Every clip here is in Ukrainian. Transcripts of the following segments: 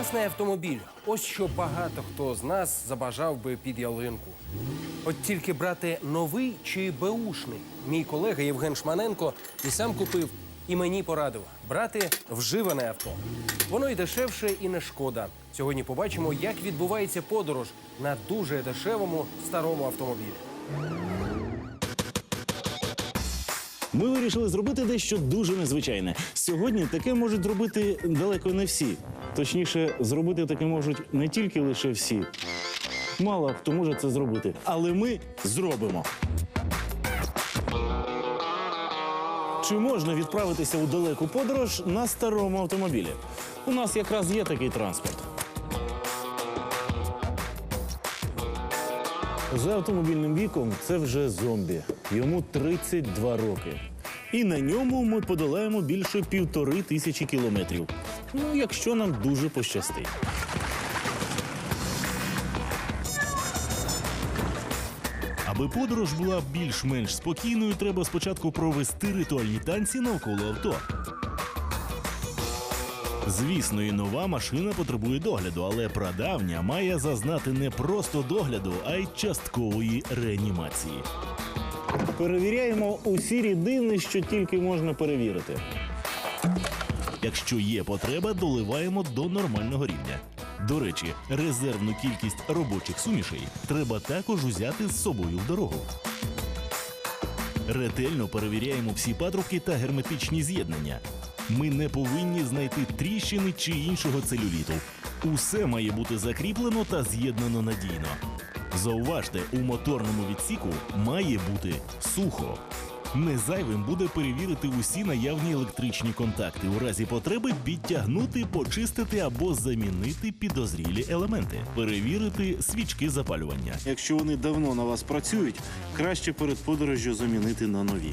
Класний автомобіль. Ось що багато хто з нас забажав би під ялинку. От тільки брати новий чи беушний. Мій колега Євген Шманенко і сам купив, і мені порадив брати вживане авто. Воно і дешевше, і не шкода. Сьогодні побачимо, як відбувається подорож на дуже дешевому старому автомобілі. Ми вирішили зробити дещо дуже незвичайне. Сьогодні таке можуть зробити далеко не всі. Точніше, зробити таке можуть не тільки лише всі. Мало хто може це зробити, але ми зробимо. Чи можна відправитися у далеку подорож на старому автомобілі? У нас якраз є такий транспорт. За автомобільним віком це вже зомбі. Йому 32 роки. І на ньому ми подолаємо більше півтори тисячі кілометрів. Ну, якщо нам дуже пощастить. Аби подорож була більш-менш спокійною, треба спочатку провести ритуальні танці навколо авто. Звісно, і нова машина потребує догляду, але прадавня має зазнати не просто догляду, а й часткової реанімації. Перевіряємо усі рідини, що тільки можна перевірити. Якщо є потреба, доливаємо до нормального рівня. До речі, резервну кількість робочих сумішей треба також узяти з собою в дорогу. Ретельно перевіряємо всі патрубки та герметичні з'єднання. Ми не повинні знайти тріщини чи іншого целюліту. Усе має бути закріплено та з'єднано надійно. Зауважте, у моторному відсіку має бути сухо. Не зайвим буде перевірити усі наявні електричні контакти, у разі потреби підтягнути, почистити або замінити підозрілі елементи, перевірити свічки запалювання. Якщо вони давно на вас працюють, краще перед подорожжю замінити на нові.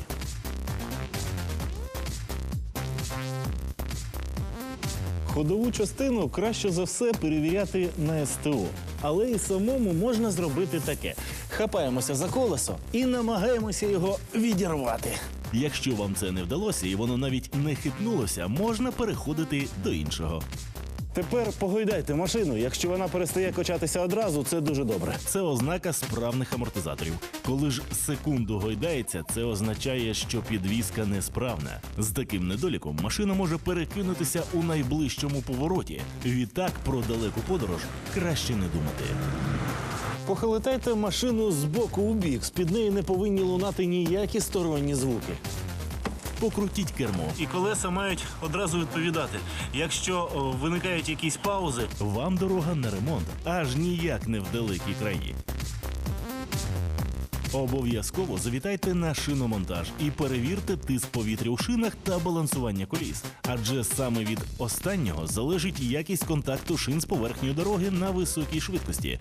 Ходову частину краще за все перевіряти на СТО. Але і самому можна зробити таке: хапаємося за колесо і намагаємося його відірвати. Якщо вам це не вдалося і воно навіть не хитнулося, можна переходити до іншого. Тепер погойдайте машину. Якщо вона перестає качатися одразу, це дуже добре. Це ознака справних амортизаторів. Коли ж секунду гойдається, це означає, що підвізка несправна. З таким недоліком машина може перекинутися у найближчому повороті. Відтак про далеку подорож краще не думати. Похилитайте машину з боку у бік. З-під неї не повинні лунати ніякі сторонні звуки. Покрутіть кермо. І колеса мають одразу відповідати. Якщо о, виникають якісь паузи, Вам дорога на ремонт, аж ніяк не в далекій краї. Обов'язково завітайте на шиномонтаж і перевірте тиск повітря у шинах та балансування коліс. Адже саме від останнього залежить якість контакту шин з поверхнею дороги на високій швидкості.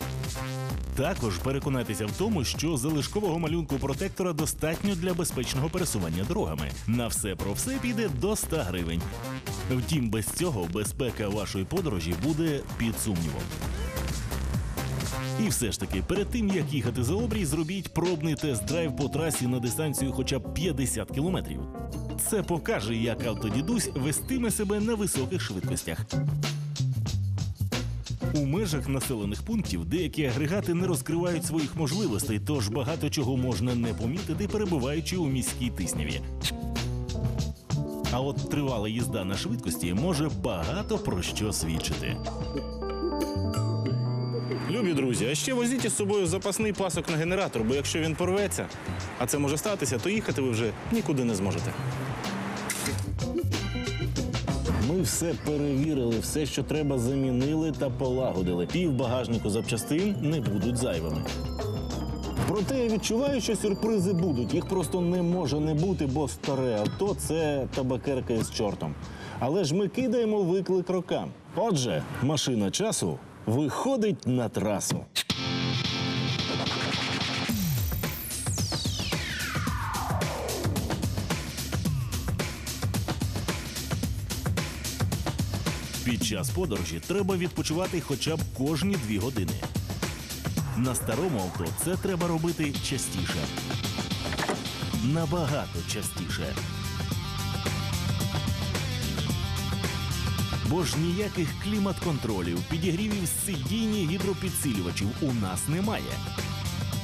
Також переконайтеся в тому, що залишкового малюнку протектора достатньо для безпечного пересування дорогами. На все про все піде до 100 гривень. Втім, без цього безпека вашої подорожі буде під сумнівом. І все ж таки, перед тим як їхати за обрій, зробіть пробний тест-драйв по трасі на дистанцію хоча б 50 кілометрів. Це покаже, як автодідусь вестиме себе на високих швидкостях. У межах населених пунктів деякі агрегати не розкривають своїх можливостей, тож багато чого можна не помітити, перебуваючи у міській тисняві. А от тривала їзда на швидкості може багато про що свідчити. Любі друзі, а ще возіть із собою запасний пасок на генератор, бо якщо він порветься, а це може статися, то їхати ви вже нікуди не зможете. Ми все перевірили, все, що треба, замінили та полагодили. Пів багажнику запчастин не будуть зайвими. Проте я відчуваю, що сюрпризи будуть. Їх просто не може не бути, бо старе авто це табакерка із чортом. Але ж ми кидаємо виклик рокам. Отже, машина часу виходить на трасу. Під час подорожі треба відпочивати хоча б кожні дві години. На старому авто це треба робити частіше. Набагато частіше. Бо ж ніяких клімат-контролів, підігрівів сидінь і гідропідсилювачів у нас немає.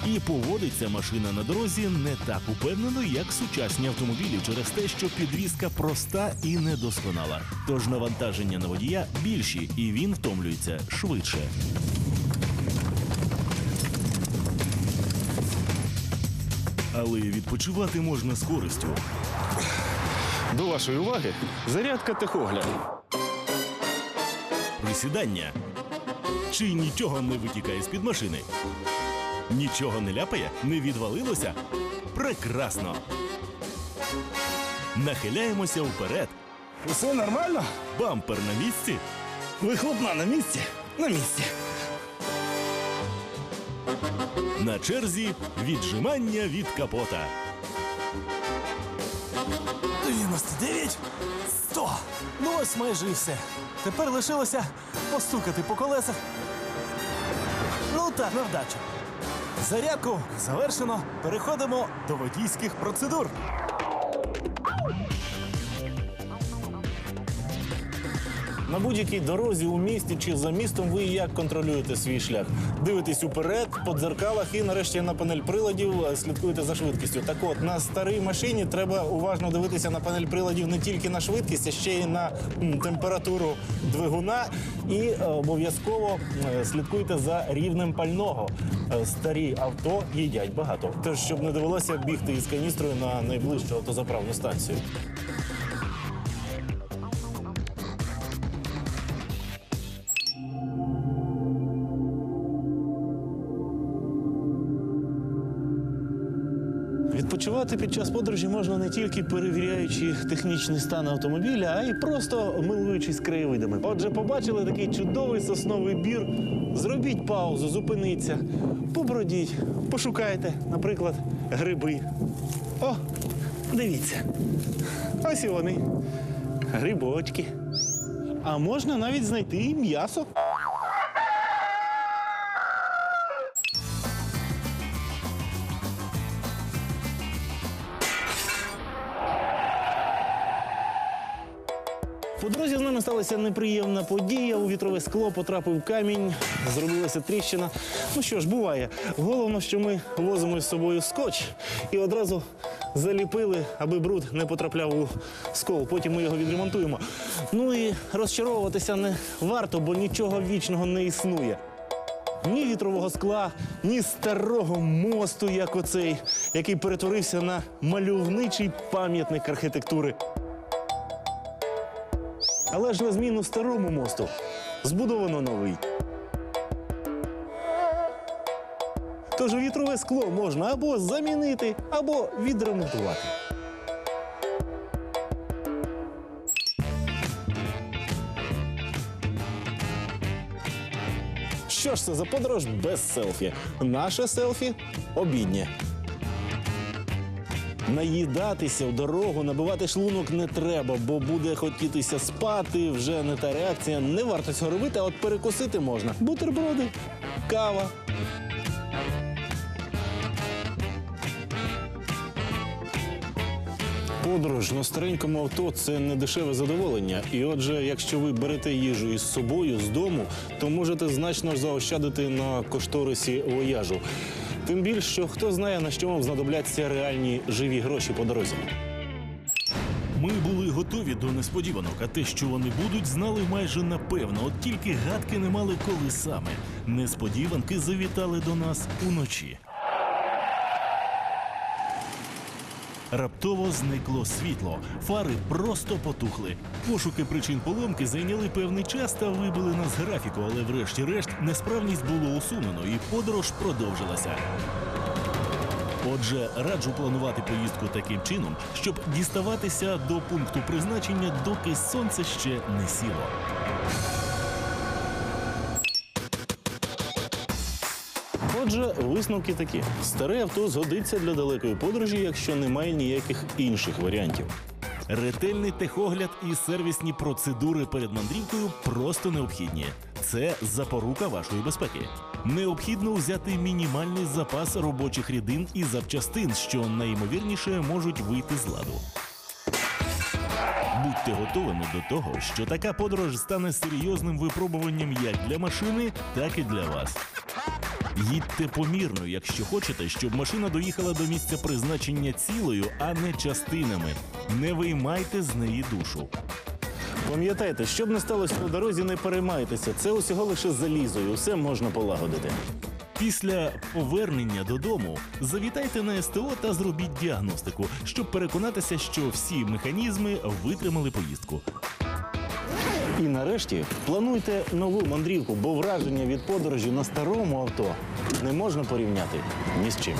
І поводиться машина на дорозі не так упевнено, як сучасні автомобілі, через те, що підвізка проста і недосконала. Тож навантаження на водія більші, і він втомлюється швидше. Але відпочивати можна з користю. До вашої уваги зарядка техогляд. Присідання. Чи нічого не витікає з-під машини? Нічого не ляпає? Не відвалилося? Прекрасно! Нахиляємося вперед. Усе нормально? Бампер на місці. Вихлопна на місці? На місці. На черзі віджимання від капота. 99, 100. Ну ось майже і все. Тепер лишилося постукати по колесах. Ну так, на вдачу. Зарядку завершено. Переходимо до водійських процедур. На будь-якій дорозі у місті чи за містом ви як контролюєте свій шлях? Дивитесь уперед, по дзеркалах і нарешті на панель приладів е, слідкуєте за швидкістю. Так от на старій машині треба уважно дивитися на панель приладів не тільки на швидкість, а ще й на температуру двигуна. І е, обов'язково е, слідкуйте за рівнем пального. Старі авто їдять багато. Тож, щоб не довелося бігти із каністрою на найближчу автозаправну станцію. Відпочивати під час подорожі можна не тільки перевіряючи технічний стан автомобіля, а й просто милуючись краєвидами. Отже, побачили такий чудовий сосновий бір. Зробіть паузу, зупиніться, побродіть, пошукайте, наприклад, гриби. О, дивіться. Ось і вони. Грибочки. А можна навіть знайти і м'ясо. По дорозі з нами сталася неприємна подія. У вітрове скло потрапив камінь, зробилася тріщина. Ну що ж, буває. Головне, що ми возимо з собою скотч і одразу заліпили, аби бруд не потрапляв у скол. Потім ми його відремонтуємо. Ну і розчаровуватися не варто, бо нічого вічного не існує. Ні вітрового скла, ні старого мосту, як оцей, який перетворився на мальовничий пам'ятник архітектури. Але ж на зміну старому мосту збудовано новий. Тож вітрове скло можна або замінити, або відремонтувати. Що ж це за подорож без селфі? Наше селфі обіднє. Наїдатися в дорогу, набивати шлунок не треба, бо буде хотітися спати, вже не та реакція. Не варто цього робити, а от перекусити можна. Бутерброди, кава. Подорож на старенькому авто це не дешеве задоволення. І отже, якщо ви берете їжу із собою з дому, то можете значно заощадити на кошторисі вояжу. Тим більше, що хто знає, на що вам знадобляться реальні живі гроші по дорозі. Ми були готові до несподіванок, а те, що вони будуть, знали майже напевно. От тільки гадки не мали коли саме. Несподіванки завітали до нас уночі. Раптово зникло світло, фари просто потухли. Пошуки причин поломки зайняли певний час та вибили нас графіку, але врешті-решт несправність було усунено і подорож продовжилася. Отже, раджу планувати поїздку таким чином, щоб діставатися до пункту призначення, доки сонце ще не сіло. Отже, висновки такі: старе авто згодиться для далекої подорожі, якщо немає ніяких інших варіантів. Ретельний техогляд і сервісні процедури перед мандрівкою просто необхідні. Це запорука вашої безпеки. Необхідно взяти мінімальний запас робочих рідин і запчастин, що найімовірніше можуть вийти з ладу. Будьте готовими до того, що така подорож стане серйозним випробуванням як для машини, так і для вас. Їдьте помірно, якщо хочете, щоб машина доїхала до місця призначення цілою, а не частинами. Не виймайте з неї душу. Пам'ятайте, що б не сталося по дорозі, не переймайтеся. Це усього лише залізо, і усе можна полагодити. Після повернення додому завітайте на СТО та зробіть діагностику, щоб переконатися, що всі механізми витримали поїздку. І нарешті плануйте нову мандрівку, бо враження від подорожі на старому авто не можна порівняти ні з чим.